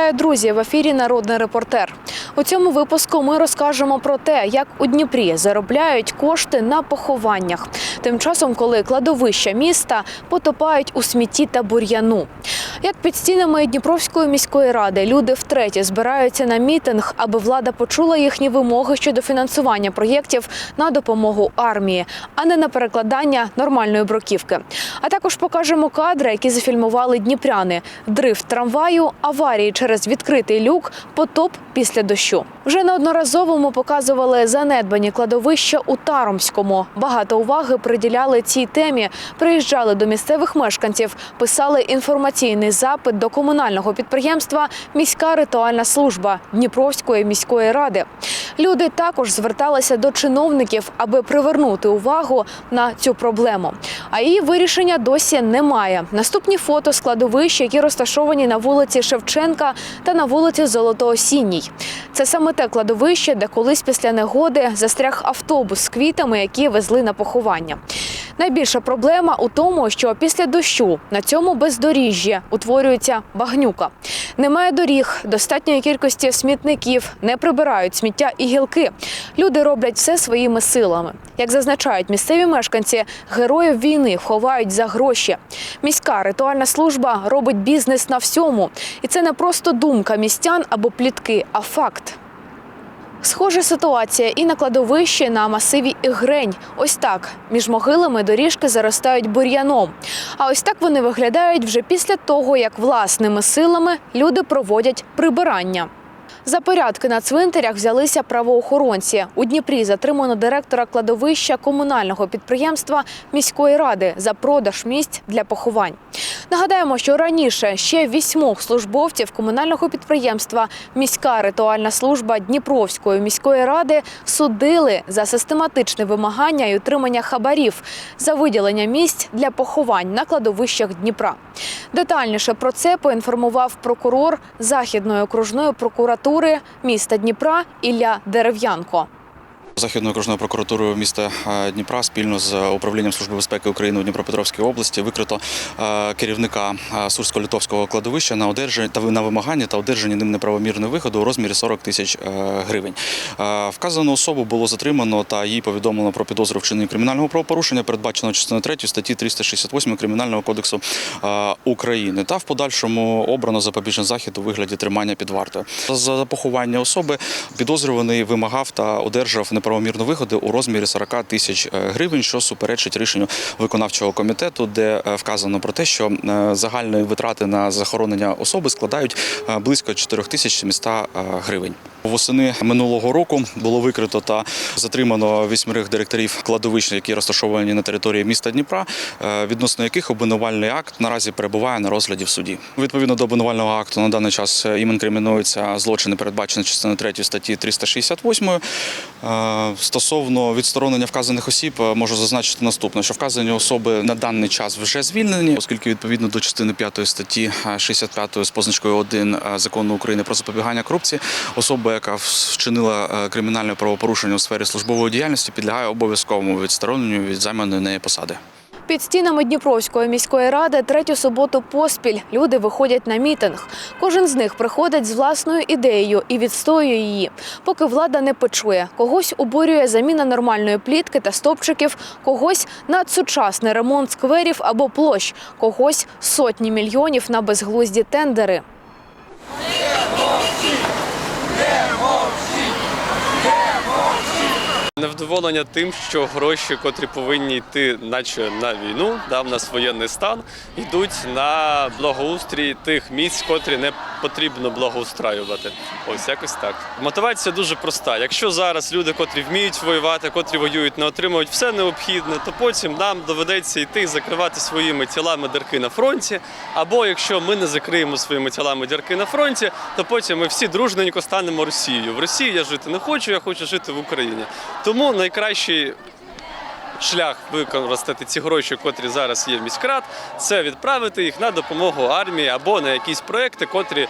Вітаю, друзі! В ефірі Народний репортер. У цьому випуску ми розкажемо про те, як у Дніпрі заробляють кошти на похованнях. Тим часом, коли кладовища міста потопають у смітті та бур'яну. Як під стінами Дніпровської міської ради люди втретє збираються на мітинг, аби влада почула їхні вимоги щодо фінансування проєктів на допомогу армії, а не на перекладання нормальної бруківки. А також покажемо кадри, які зафільмували дніпряни: дрифт трамваю, аварії через відкритий люк, потоп після дощу. Вже неодноразово ми показували занедбані кладовища у Таромському. Багато уваги приділяли цій темі. Приїжджали до місцевих мешканців, писали інформаційний запит до комунального підприємства Міська ритуальна служба Дніпровської міської ради. Люди також зверталися до чиновників, аби привернути увагу на цю проблему. А її вирішення досі немає. Наступні фото складовищ, які розташовані на вулиці Шевченка та на вулиці Золотоосінній. Це саме те кладовище, де колись після негоди застряг автобус з квітами, які везли на поховання. Найбільша проблема у тому, що після дощу на цьому бездоріжжі утворюється багнюка. Немає доріг, достатньої кількості смітників, не прибирають сміття і гілки. Люди роблять все своїми силами. Як зазначають місцеві мешканці, героїв війни ховають за гроші. Міська ритуальна служба робить бізнес на всьому, і це не просто думка містян або плітки, а факт. Схожа ситуація і на кладовищі на масиві Ігрень. Ось так між могилами доріжки заростають бур'яном. А ось так вони виглядають вже після того, як власними силами люди проводять прибирання. За порядки на цвинтарях взялися правоохоронці. У Дніпрі затримано директора кладовища комунального підприємства міської ради за продаж місць для поховань. Нагадаємо, що раніше ще вісьмох службовців комунального підприємства Міська ритуальна служба Дніпровської міської ради судили за систематичне вимагання і отримання хабарів за виділення місць для поховань на кладовищах Дніпра. Детальніше про це поінформував прокурор Західної окружної прокуратури міста Дніпра Ілля Дерев'янко. Західною окружною прокуратурою міста е, Дніпра спільно з управлінням служби безпеки України у Дніпропетровській області викрито е, керівника е, Сурсько-Литовського кладовища на одержання та на вимагання та одержання ним неправомірної виходу у розмірі 40 тисяч гривень. Вказану особу було затримано та їй повідомлено про підозру вчинення кримінального правопорушення, передбаченого частиною 3 статті 368 Кримінального кодексу України. Та в подальшому обрано запобіжний захід у вигляді тримання під вартою. За поховання особи підозрюваний вимагав та одержав неправомірну вигоду у розмірі 40 тисяч е, гривень, що суперечить рішенню виконавчого комітету, де е, вказано про те, що е, загальні витрати на захоронення особи складають близько близько 4700 е, гривень. Восени минулого року було викрито та затримано вісьмерих директорів кладовищ, які розташовані на території міста Дніпра, е, відносно яких обвинувальний акт наразі перебуває на розгляді в суді. Відповідно до обвинувального акту на даний час е, їм інкримінуються злочини, передбачені частиною 3 статті 368. Е, Стосовно відсторонення вказаних осіб, е, можу зазначити наступне, що вказані особи на даний час вже звільнені, оскільки відповідно до частини 5 статті е, 65 з позначкою 1 е, закону України про запобігання корупції, яка вчинила е, кримінальне правопорушення у сфері службової діяльності, підлягає обов'язковому відстороненню від займаної неї посади. Під стінами Дніпровської міської ради третю суботу поспіль люди виходять на мітинг. Кожен з них приходить з власною ідеєю і відстоює її. Поки влада не почує, когось обурює заміна нормальної плітки та стопчиків, когось надсучасний ремонт скверів або площ, когось сотні мільйонів на безглузді тендери. Yeah. Невдоволення тим, що гроші, котрі повинні йти, наче на війну, да, в нас воєнний стан, йдуть на благоустрій тих місць, котрі не потрібно благоустраювати. Ось якось так. Мотивація дуже проста. Якщо зараз люди, котрі вміють воювати, котрі воюють, не отримують все необхідне, то потім нам доведеться йти закривати своїми тілами дірки на фронті. Або якщо ми не закриємо своїми тілами дірки на фронті, то потім ми всі дружненько станемо Росією. В Росії я жити не хочу, я хочу жити в Україні. Тому найкращий шлях використати ці гроші, котрі зараз є в міськрад, це відправити їх на допомогу армії або на якісь проекти, котрі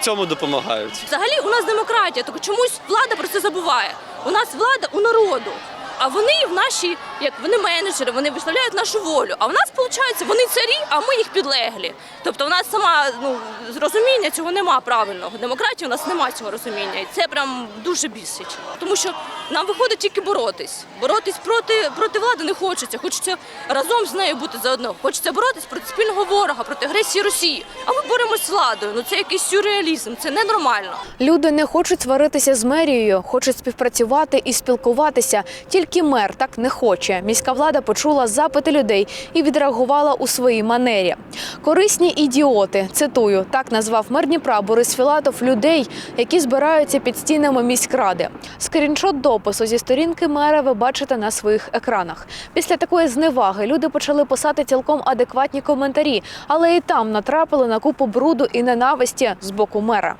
цьому допомагають. Взагалі у нас демократія, тільки чомусь влада про це забуває. У нас влада у народу, а вони в нашій як вони менеджери, вони виставляють нашу волю. А в нас виходить, вони царі, а ми їх підлеглі. Тобто, в нас сама ну розуміння цього нема правильного. Демократії у нас немає цього розуміння, і це прям дуже бісить. Тому що нам виходить тільки боротись. Боротись проти проти влади не хочеться. Хочеться разом з нею бути заодно. Хочеться боротись проти спільного ворога, проти агресії Росії. А ми боремось з владою. Ну це якийсь сюрреалізм, це ненормально. Люди не хочуть сваритися з мерією, хочуть співпрацювати і спілкуватися. Тільки мер так не хоче. Міська влада почула запити людей і відреагувала у своїй манері. Корисні ідіоти, цитую, так назвав мер Дніпра Борис Філатов людей, які збираються під стінами міськради. Скріншот допису зі сторінки мера ви бачите на своїх екранах. Після такої зневаги люди почали писати цілком адекватні коментарі, але і там натрапили на купу бруду і ненависті з боку мера.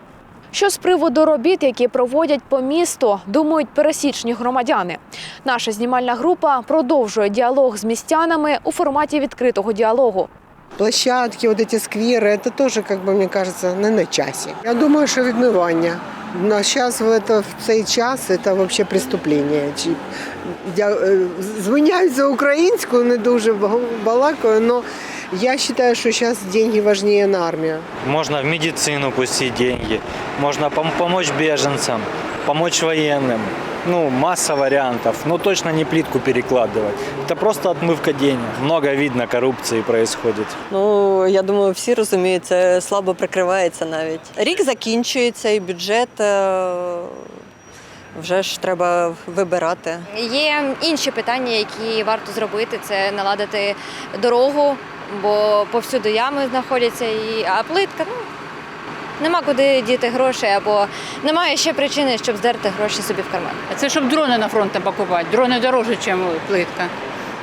Що з приводу робіт, які проводять по місту, думають пересічні громадяни. Наша знімальна група продовжує діалог з містянами у форматі відкритого діалогу. Площадки, вот эти скверы, это тоже, как бы, мне кажется, не на часі. Я думаю, що відмивання. На зараз в, это, в цей час це взагалі преступлення. Чи, я е, звиняюсь за українську, не дуже балакаю, але я вважаю, що зараз деньги важливі на армію. Можно в медицину пустить деньги, можно пом- помочь беженцам, помочь военным. Ну, масса вариантов, но точно не плитку перекладывать. Это просто отмывка денег. Много видно коррупции происходит. Ну, я думаю, всі розуміють, це слабо прикривається навіть. Рік закінчується і бюджет е, вже ж треба вибирати. Є інші питання, які варто зробити. Це наладити дорогу, бо повсюди ями знаходяться, і а плитка ну нема куди діти гроші, або немає ще причини, щоб здерти гроші собі в карман. Це щоб дрони на фронт не покупати. Дрони дорожче, ніж плитка.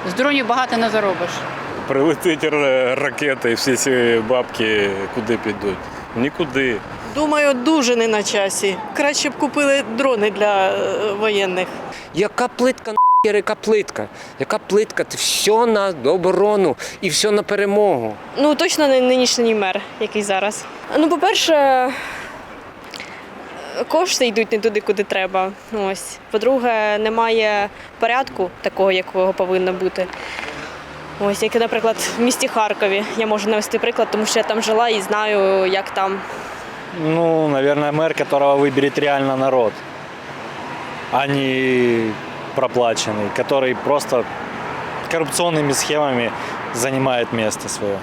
З дронів багато не заробиш. Прилетить ракета і всі ці бабки куди підуть? Нікуди. Думаю, дуже не на часі. Краще б купили дрони для е, воєнних. Яка плитка нахер, яка плитка? Яка плитка? Це все на оборону і все на перемогу. Ну точно не нинішній мер, який зараз. Ну, по-перше, кошти йдуть не туди, куди треба. Ось. По-друге, немає порядку такого, якого повинно бути. Ось, як, наприклад, в місті Харкові. Я можу навести приклад, тому що я там жила і знаю, як там. Ну, наверное, мэр, которого выберет реально народ, а не проплаченный, который просто коррупционными схемами занимает место свое.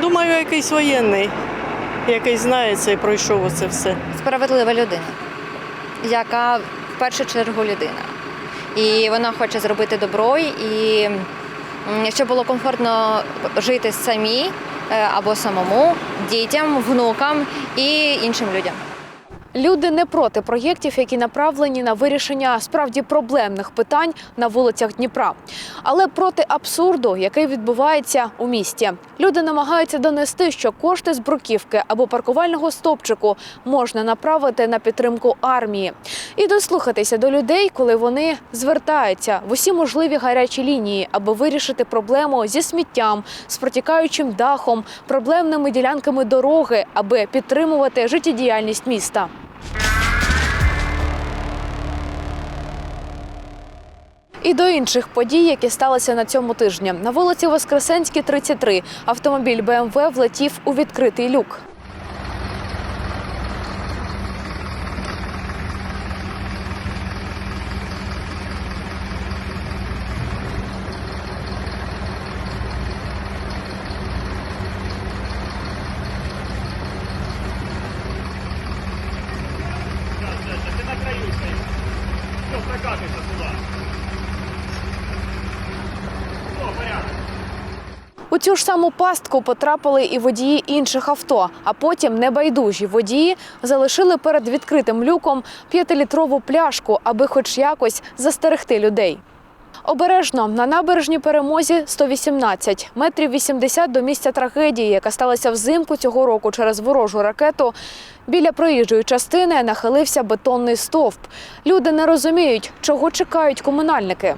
Думаю, якийсь воєнний, який знає це і пройшов оце все. Справедлива людина, яка в першу чергу людина. І вона хоче зробити добро, і м, щоб було комфортно жити самій е, або самому, дітям, внукам і іншим людям. Люди не проти проєктів, які направлені на вирішення справді проблемних питань на вулицях Дніпра, але проти абсурду, який відбувається у місті. Люди намагаються донести, що кошти з бруківки або паркувального стопчику можна направити на підтримку армії, і дослухатися до людей, коли вони звертаються в усі можливі гарячі лінії, аби вирішити проблему зі сміттям, з протікаючим дахом, проблемними ділянками дороги, аби підтримувати життєдіяльність міста. І до інших подій, які сталися на цьому тижні. На вулиці Воскресенській, 33, автомобіль БМВ влетів у відкритий люк. У цю ж саму пастку потрапили і водії інших авто. А потім небайдужі водії залишили перед відкритим люком п'ятилітрову пляшку, аби хоч якось застерегти людей. Обережно на набережній перемозі 118, метрів 80 до місця трагедії, яка сталася взимку цього року через ворожу ракету. Біля проїжджої частини нахилився бетонний стовп. Люди не розуміють, чого чекають комунальники.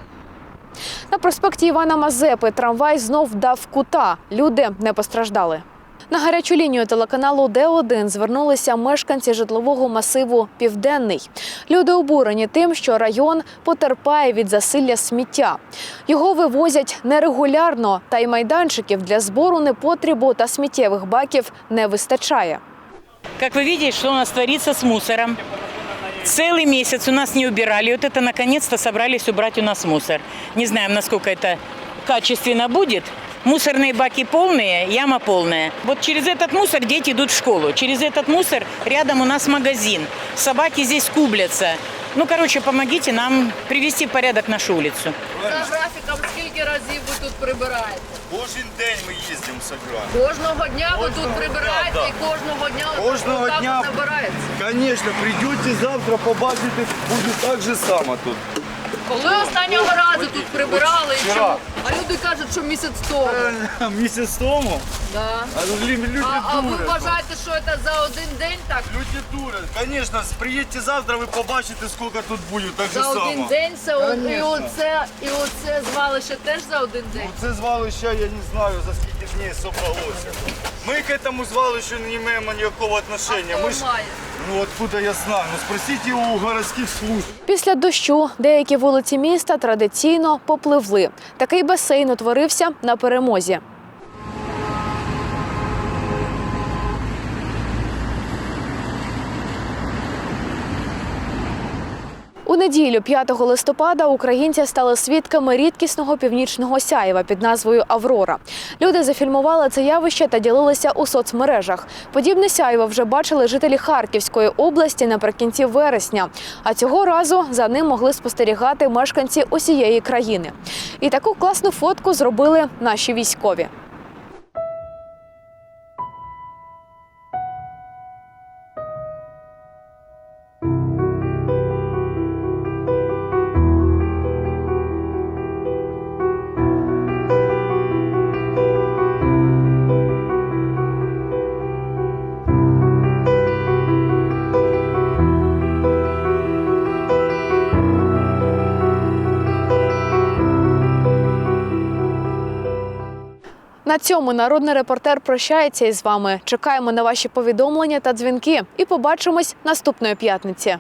На проспекті Івана Мазепи трамвай знов дав кута. Люди не постраждали. На гарячу лінію телеканалу Д1 звернулися мешканці житлового масиву Південний. Люди обурені тим, що район потерпає від засилля сміття. Його вивозять нерегулярно, та й майданчиків для збору непотребу та сміттєвих баків не вистачає. Как вы видите, что у нас творится с мусором. Целый месяц у нас не убирали. Вот это наконец-то собрались убрать у нас мусор. Не знаем, насколько это качественно будет. Мусорные баки полные, яма полная. Вот через этот мусор дети идут в школу. Через этот мусор рядом у нас магазин. Собаки здесь кублятся. Ну, короче, помогите нам привести в порядок нашу улицу. За графіком скільки разів ви тут прибираєте? Кожен день ми їздимо собираємо. Кожного дня ви тут Кожного прибираєте дня, і кожного дня Кожного отак дня. от набирається. Звісно, прийдете завтра, побачите, буде так же само тут. Коли останнього разу тут прибирали і Вчора. чому? А люди кажуть, що місяць тому. Місяць тому? Да. А люди, люди А, а ви дурять. вважаєте, що це за один день так? Люди дурять. Звісно, приїдьте завтра, ви побачите, скільки тут буде, так же За один само. день це о- і Конечно. оце, і оце звалище теж за один день. Це звалище, я не знаю, за скільки днів собралося. Ми к этому звалищу не маємо ніякого отношения. Хто Ми ж, має? Ну откуда я знаю? Ну спросите у городських служб. Після дощу деякі вулиці міста традиційно попливли. Такий басейн утворився на перемозі. У неділю, 5 листопада, українці стали свідками рідкісного північного сяєва під назвою Аврора. Люди зафільмували це явище та ділилися у соцмережах. Подібне сяйво вже бачили жителі Харківської області наприкінці вересня. А цього разу за ним могли спостерігати мешканці усієї країни. І таку класну фотку зробили наші військові. Цьому народний репортер прощається із вами. Чекаємо на ваші повідомлення та дзвінки і побачимось наступної п'ятниці.